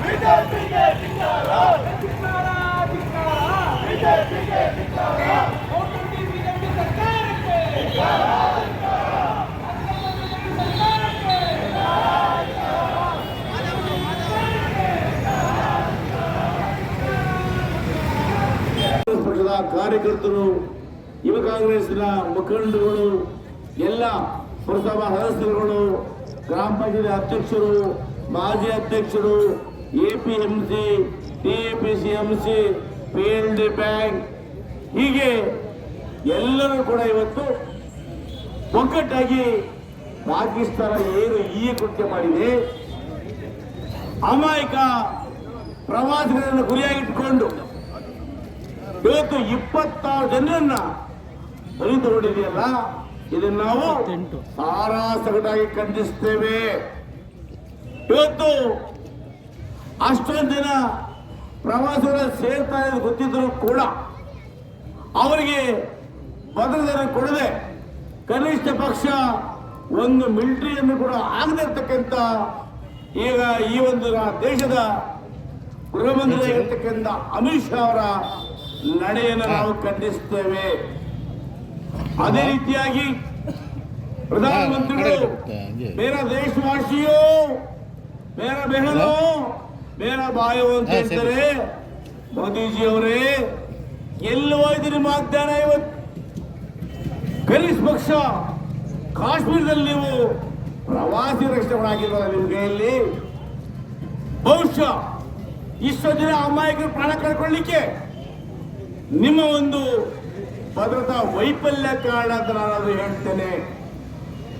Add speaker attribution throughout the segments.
Speaker 1: ಬಿಜೆಪಿಗೆ ಧಿಕ್ಕಾರ ಬಿಜೆಪಿಗೆ
Speaker 2: ಪಕ್ಷದ ಕಾರ್ಯಕರ್ತರು, ಯುವ ಕಾಂಗ್ರೆಸ್ನ ಮುಖಂಡರುಗಳು, ಎಲ್ಲ ಪುರಸಭಾ ಸದಸ್ಯರುಗಳು, ಗ್ರಾಮ ಪಂಚಾಯತ್ ಅಧ್ಯಕ್ಷರು, ಮಾಜಿ ಅಧ್ಯಕ್ಷರು A P M C T A P L D bank, ಹೀಗೆ ಎಲ್ಲರೂ ಕೂಡ ಇವತ್ತು ಒಗ್ಗಟ್ಟಾಗಿ ಪಾಕಿಸ್ತಾನ ಏನು ಈ ಕೃತ್ಯ ಮಾಡಿದೆ? ಅಮಾಯಕ ಪ್ರವಾಸಿಗರನ್ನು ಗುರಿಯಾಗಿಟ್ಟುಕೊಂಡು ಇವತ್ತು ಇಪ್ಪತ್ತಾರು ಜನರನ್ನ ಬಲಿ ತಗೊಂಡಿದೆಯಲ್ಲ ಇದನ್ನ ನಾವು ಸಾರಾಸಗಟಾಗಿ ಖಂಡಿಸ್ತೇವೆ. ಇವತ್ತು ಅಷ್ಟೊಂದು ಜನ ಪ್ರವಾಸಿಗರ ಸೇರ್ತಾ ಇರೋದು ಗೊತ್ತಿದ್ರು ಕೂಡ ಅವರಿಗೆ ಭದ್ರತೆ ಕೊಡದೆ ಕನಿಷ್ಠ ಪಕ್ಷ ಒಂದು ಮಿಲಿಟರಿಯನ್ನು ಕೂಡ ಆಗದಿರ್ತಕ್ಕಂಥ ಈಗ ಈ ಒಂದು ದೇಶದ ಗೃಹ ಮಂತ್ರಿ ಇರ್ತಕ್ಕಂಥ ಅಮಿತ್ ಶಾ ಅವರ ನಡೆಯನ್ನು ನಾವು ಖಂಡಿಸುತ್ತೇವೆ. ಅದೇ ರೀತಿಯಾಗಿ ಪ್ರಧಾನಮಂತ್ರಿಗಳು ಬೇರ ದೇಶವಾಸಿಯೋ ಮೇರ ಬೆಹನೋ ಮೇರ ಬಾಯೋ ಅಂತ ಹೇಳ್ತಾರೆ. ಮೋದಿಜಿ ಅವರೇ ಎಲ್ಲಿ ಹೋಯ್ತು ನಿಮ್ಮ ವಾಗ್ದಾನ ಇವತ್ತು? ಕನಿಷ್ಠ ಪಕ್ಷ ಕಾಶ್ಮೀರದಲ್ಲಿ ನೀವು ಪ್ರವಾಸಿ ರಕ್ಷಣೆಗಳಾಗಿಲ್ವಲ್ಲ ನಿಮ್ಮ ಕೈಯಲ್ಲಿ? ಬಹುಶಃ ಇಷ್ಟು ದಿನ ಅಮಾಯಕರು ಪ್ರಾಣ ಕಳ್ಕೊಳ್ಳಿಕ್ಕೆ ನಿಮ್ಮ ಒಂದು ಭದ್ರತಾ ವೈಫಲ್ಯ ಕಾರಣ ಅಂತ ನಾನು ಹೇಳ್ತೇನೆ.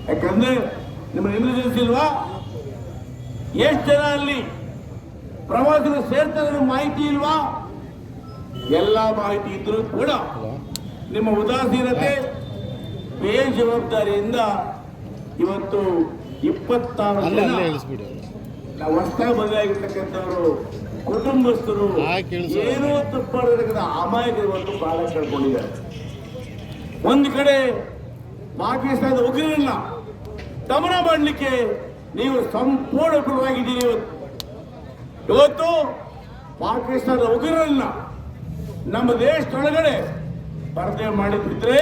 Speaker 2: ಯಾಕಂದ್ರೆ ನಿಮ್ಮ ಇಂಟೆಲಿಜೆನ್ಸ್ ಇಲ್ವಾ ಎಷ್ಟು ಜನ ಅಲ್ಲಿ ಪ್ರವಾಸಿಗರು ಸೇರ್ತಾರೆ ಮಾಹಿತಿ ಇಲ್ವಾ? ಎಲ್ಲ ಮಾಹಿತಿ ಇದ್ರೂ ಕೂಡ ನಿಮ್ಮ ಉದಾಸೀನತೆ ಬೇಜವಾಬ್ದಾರಿಯಿಂದ ಇವತ್ತು ಇಪ್ಪತ್ತಾರು ಜನ ಹೊಸದಾಗಿ ಬದಲಾಗಿರ್ತಕ್ಕಂಥವರು ಕುಟುಂಬಸ್ಥರು. ಏನೋ ತಪ್ಪಾಡಿರ್ತಕ್ಕಂಥ ಅಮಾಯಕರು ಇವತ್ತು ಪ್ರಾಣ ಕಳ್ಕೊಂಡಿದ್ದಾರೆ. ಒಂದು ಕಡೆ ಪಾಕಿಸ್ತಾನದ ಉಗ್ರರನ್ನ ದಮನ ಮಾಡಲಿಕ್ಕೆ ನೀವು ಸಂಪೂರ್ಣ ವಿಫಲವಾಗಿದ್ದೀರಿ ಇವತ್ತು ಇವತ್ತು ಪಾಕಿಸ್ತಾನದ ಉಗ್ರರನ್ನ ನಮ್ಮ ದೇಶದೊಳಗಡೆ ಸ್ಪರ್ಧೆ ಮಾಡಿದ್ರೆ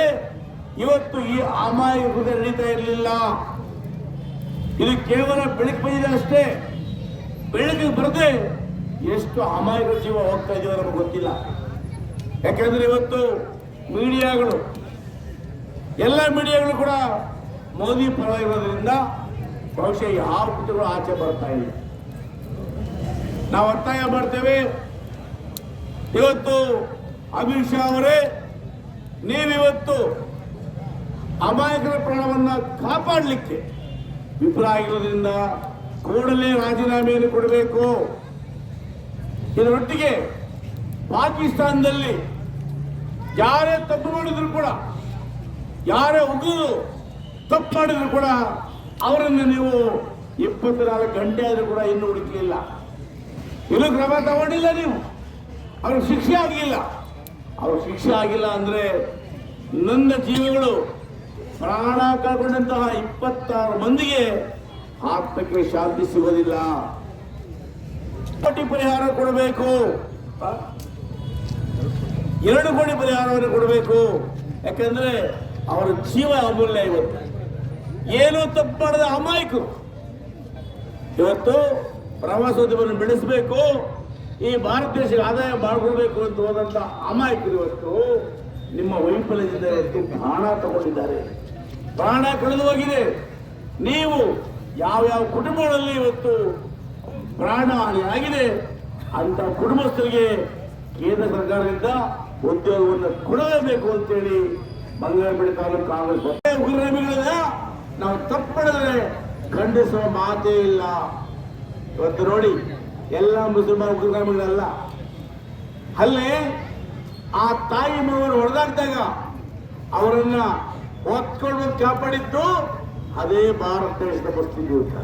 Speaker 2: ಇವತ್ತು ಈ ಅಮಾಯಕ ನಡೀತಾ ಇರಲಿಲ್ಲ. ಇದು ಕೇವಲ ಬೆಳಕು ಬಂದಿದೆ ಅಷ್ಟೇ. ಬೆಳಕಿಗೆ ಬರದೆ ಎಷ್ಟು ಅಮಾಯಕ ಜೀವ ಹೋಗ್ತಾ ಇದೆಯೋ ನಮಗೆ ಗೊತ್ತಿಲ್ಲ. ಯಾಕೆಂದ್ರೆ ಇವತ್ತು ಮೀಡಿಯಾಗಳು, ಎಲ್ಲ ಮೀಡಿಯಾಗಳು ಕೂಡ ಮೋದಿ ಪರವಾಗಿರೋದ್ರಿಂದ ಬಹುಶಃ ಯಾವ ಕೃತಿಗಳು ಆಚೆ ಬರ್ತಾ ಇಲ್ಲ. ನಾವು ಒತ್ತಾಯ ಮಾಡ್ತೇವೆ. ಇವತ್ತು ಅಮಿತ್ ಶಾ ಅವರೇ, ನೀವಿವತ್ತು ಅಮಾಯಕರ ಪ್ರಾಣವನ್ನ ಕಾಪಾಡಲಿಕ್ಕೆ ವಿಫಲ ಆಗಿರೋದ್ರಿಂದ ಕೂಡಲೇ ರಾಜೀನಾಮೆಯನ್ನು ಕೊಡಬೇಕು. ಇದರೊಟ್ಟಿಗೆ ಪಾಕಿಸ್ತಾನದಲ್ಲಿ ಯಾರೇ ತಪ್ಪು ಮಾಡಿದ್ರು ಕೂಡ, ಯಾರೇ ಉಗಿದು ತಪ್ಪು ಮಾಡಿದ್ರು ಕೂಡ, ಅವರನ್ನು ನೀವು ಇಪ್ಪತ್ನಾಲ್ಕು ಗಂಟೆ ಆದರೂ ಕೂಡ ಇನ್ನೂ ಹುಡುಕಲಿಲ್ಲ. ಇನ್ನೂ ಕ್ರಮ ತಗೊಂಡಿಲ್ಲ ನೀವು. ಅವ್ರಿಗೆ ಶಿಕ್ಷೆ ಆಗಿಲ್ಲ. ಅವ್ರಿಗೆ ಶಿಕ್ಷೆ ಆಗಿಲ್ಲ ಅಂದರೆ ನನ್ನ ಜೀವಗಳು ಪ್ರಾಣ ಕಳ್ಕೊಂಡಂತಹ ಇಪ್ಪತ್ತಾರು ಮಂದಿಗೆ ಆತ್ಮಕ್ಕೆ ಶಾಂತಿ ಸಿಗೋದಿಲ್ಲ. ಕೋಟಿ ಪರಿಹಾರ ಕೊಡಬೇಕು. ಎರಡು ಕೋಟಿ ಪರಿಹಾರವನ್ನು ಕೊಡಬೇಕು. ಯಾಕಂದ್ರೆ ಅವರ ಜೀವ ಅಮೂಲ್ಯ ಇವತ್ತು. ಏನು ತಪ್ಪು ಮಾಡದ ಅಮಾಯಕರು. ಇವತ್ತು ಪ್ರವಾಸೋದ್ಯಮವನ್ನು ಬೆಳೆಸಬೇಕು. ಈ ಭಾರತ ದೇಶಕ್ಕೆ ಆದಾಯ ಮಾಡಿಕೊಡ್ಬೇಕು ಅಂತ ಹೋದಂತ ಅಮಾಯಕರು ಇವತ್ತು ನಿಮ್ಮ ವೈಫಲ್ಯದಿಂದ ಇವತ್ತು ಪ್ರಾಣ ತಗೊಂಡಿದ್ದಾರೆ. ಪ್ರಾಣ ಕಳೆದು ಹೋಗಿದೆ. ನೀವು ಯಾವ ಯಾವ ಕುಟುಂಬಗಳಲ್ಲಿ ಇವತ್ತು ಪ್ರಾಣ ಹಾನಿ ಆಗಿದೆ ಅಂತ ಕುಟುಂಬಸ್ಥರಿಗೆ ಕೇಂದ್ರ ಸರ್ಕಾರದಿಂದ ಉದ್ಯೋಗವನ್ನು ಕೊಡಲೇಬೇಕು ಅಂತೇಳಿ ಬಂಗಾರಪೇಟೆ ತಾಲೂಕು ಕಾಂಗ್ರೆಸ್ ಪಕ್ಷ. ಉಗ್ರಗಾಮಿಗಳನ್ನ ನಾವು ತಪ್ಪಡಿದ್ರೆ ಖಂಡಿಸುವ ಮಾತೇ ಇಲ್ಲ. ಇವತ್ತು ನೋಡಿ, ಎಲ್ಲ ಮುಸಲ್ಮಾನ ಉಗ್ರಗಾಮಿಗಳಲ್ಲ ಅಲ್ಲಿ ಆ ತಾಯಿ ಮಗನ ಹೊಡೆದಾಡಿದಾಗ ಅವರನ್ನ ಹೊತ್ಕೊಂಡು ಕಾಪಾಡಿದ್ದು ಅದೇ ಭಾರತ ದೇಶದ ಪರಿಸ್ಥಿತಿ ಯುವಕ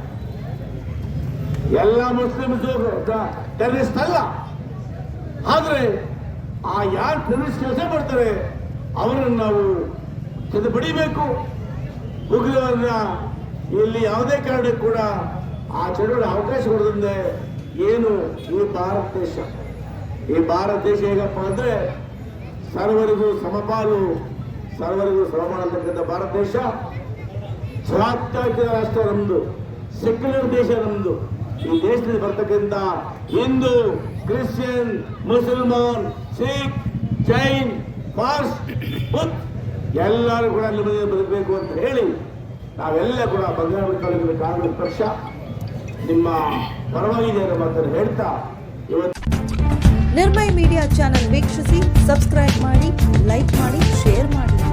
Speaker 2: ಎಲ್ಲ ಮುಸ್ಲಿಮ್ಸ್ ಟೆರರಿಸ್ಟ್ ಅಲ್ಲ. ಆದ್ರೆ ಆ ಯಾರು ಟೆರರಿಸ್ಟ್ ಕೆಲಸ ಮಾಡ್ತಾರೆ, ಅವರನ್ನು ನಾವು ಚೆಂದ ಬಡಿಬೇಕು ಉಗ್ರವನ್ನ ಇಲ್ಲಿ ಯಾವುದೇ ಕಾರಣಕ್ಕೂ ಕೂಡ ಆ ಚಳುವಳಿ ಅವಕಾಶ ಕೊಡದಂತೆ ಏನು ಈ ಭಾರತ ದೇಶ? ಈ ಭಾರತ ದೇಶ ಹೇಗಪ್ಪ ಅಂದ್ರೆ ಸರ್ವರಿಗೂ ಸಮಪಾಲು, ಸರ್ವರಿಗೂ ಅಂತಕ್ಕಂಥ ಭಾರತ ದೇಶ. ಜಾತ್ಯತೀತ ರಾಷ್ಟ್ರ ನಮ್ದು, ಸೆಕ್ಯುಲರ್ ದೇಶ ನಮ್ದು. ಈ ದೇಶದಲ್ಲಿ ಬರ್ತಕ್ಕಂಥ ಹಿಂದೂ, ಕ್ರಿಶ್ಚಿಯನ್, ಮುಸಲ್ಮಾನ್, ಸಿಖ್, ಜೈನ್, ಪಾರ್ಸ್ ಬುದ್ಧ ಎಲ್ಲರೂ ಕೂಡ ನೆಮ್ಮದಿಯಿಂದ ಬದುಕಬೇಕು ಅಂತ ಹೇಳಿ ನಾವೆಲ್ಲ ಕೂಡ ಬಂಗಾರ ಕಾಲೇಜಿನ ಕಾಂಗ್ರೆಸ್ ಪಕ್ಷ ನಿಮ್ಮ ಪರವಾಗಿದೆ ಮಾತನ್ನು ಹೇಳ್ತಾ ಇವತ್ತು
Speaker 3: ನಿರ್ಮಯ ಮೀಡಿಯಾ ಚಾನೆಲ್ ವೀಕ್ಷಿಸಿ, ಸಬ್ಸ್ಕ್ರೈಬ್ ಮಾಡಿ, ಲೈಕ್ ಮಾಡಿ, ಶೇರ್ ಮಾಡಿ.